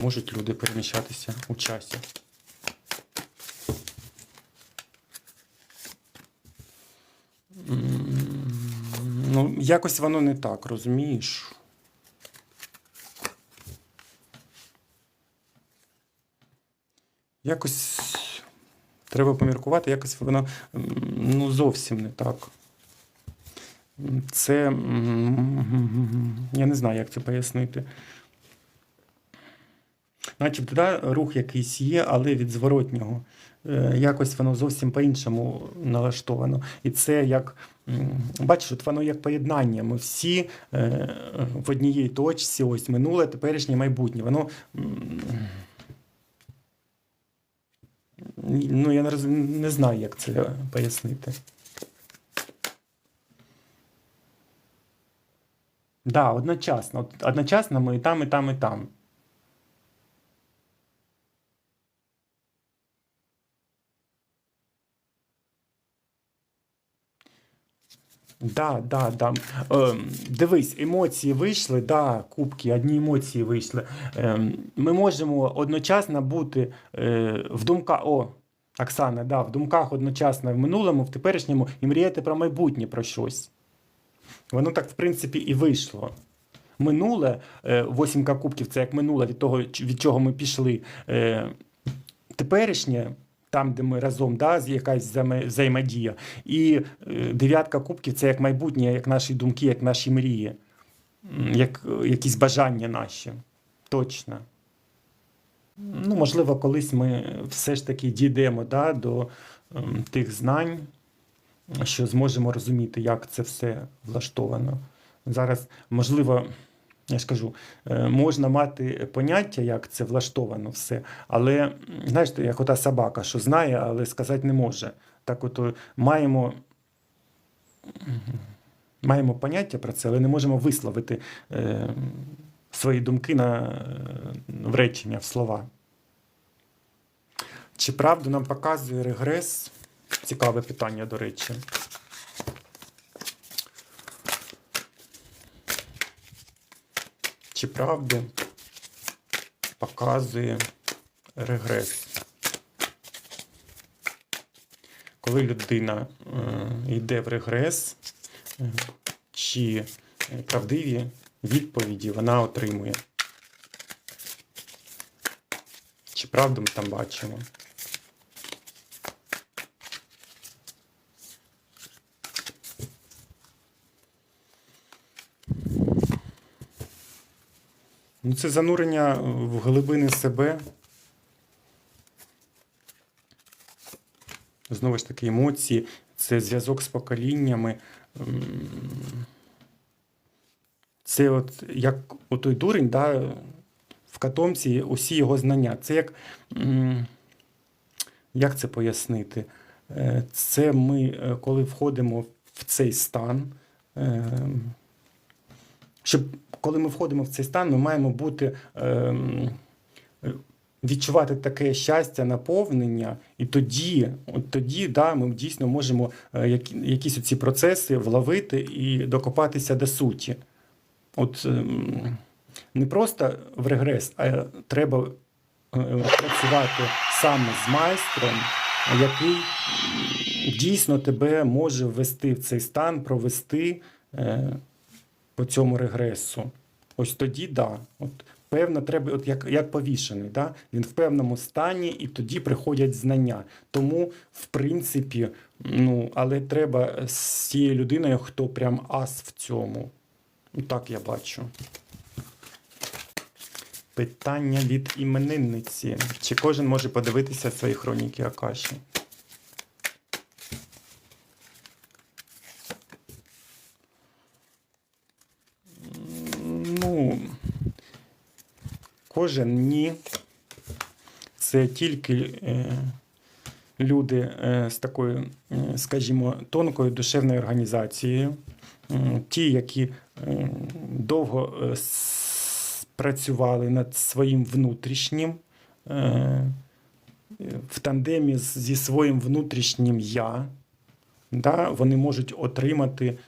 Можуть люди переміщатися у часі. Ну, якось воно не так, розумієш? Якось треба поміркувати, якось воно ну, зовсім не так. Це. Я не знаю, як це пояснити. Начебто, да, рух якийсь є, але від зворотнього. Е, Якось воно зовсім по-іншому налаштовано. І це як, бачиш, от воно як поєднання. Ми всі е, в одній точці, ось минуле, теперішнє, майбутнє. Воно. Ну, я не, роз... не знаю, як це пояснити. Да, одночасно. Одночасно ми і там, і там, і там. Да, да, да. Е, дивись, емоції вийшли, да, кубки, одні емоції вийшли. Е, ми можемо одночасно бути е, в думках. О, Оксана, да, в думках одночасно в минулому, в теперішньому і мріяти про майбутнє про щось. Воно так, в принципі, і вийшло. Минуле, е, восімка кубків, це як минуле від того, від чого ми пішли. Е, теперішнє, там, де ми разом, да, якась взаємодія. І е, дев'ятка кубків це як майбутнє, як наші думки, як наші мрії, як е, якісь бажання наші. Точно. Ну, можливо, колись ми все ж таки дійдемо да, до ем, тих знань, що зможемо розуміти, як це все влаштовано. Зараз, можливо, я ж кажу, е, можна мати поняття, як це влаштовано все, але знаєш, як ота собака, що знає, але сказати не може. Так от е, маємо. Маємо поняття про це, але не можемо висловити е, свої думки на, е, в речення, в слова. Чи правду нам показує регрес? Цікаве питання, до речі. Чи правду показує регрес? Коли людина е, йде в регрес, е, чи правдиві відповіді вона отримує? Чи правду ми там бачимо? Ну, це занурення в глибини себе. Знову ж таки, емоції, це зв'язок з поколіннями. Це от як отой дурень, да, в катомці усі його знання. Це як. Як це пояснити? Е, Це ми, е, коли входимо в цей стан, е, щоб коли ми входимо в цей стан, ми маємо бути е, відчувати таке щастя, наповнення, і тоді, от тоді да, ми дійсно можемо е, якісь ці процеси вловити і докопатися до суті. От ем, не просто в регрес, а треба е, працювати саме з майстром, який дійсно тебе може ввести в цей стан, провести е, по цьому регресу. Ось тоді, да. От, певно, треба, от як, як повішений, да? він в певному стані, і тоді приходять знання. Тому, в принципі, ну, але треба з цією людиною, хто прям ас в цьому. Ну, так я бачу. Питання від іменинниці. Чи кожен може подивитися свої хроніки Акаші? Ну, кожен ні. Це тільки е, люди е, з такою, е, скажімо, тонкою душевною організацією, ті, які довго працювали над своїм внутрішнім, в тандемі зі своїм внутрішнім я, да, вони можуть отримати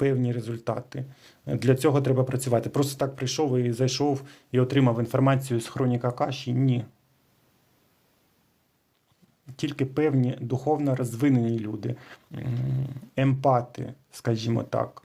певні результати. Для цього треба працювати. Просто так прийшов і зайшов і отримав інформацію з хроніка каші. Ні. Тільки певні духовно розвинені люди, емпати, скажімо так.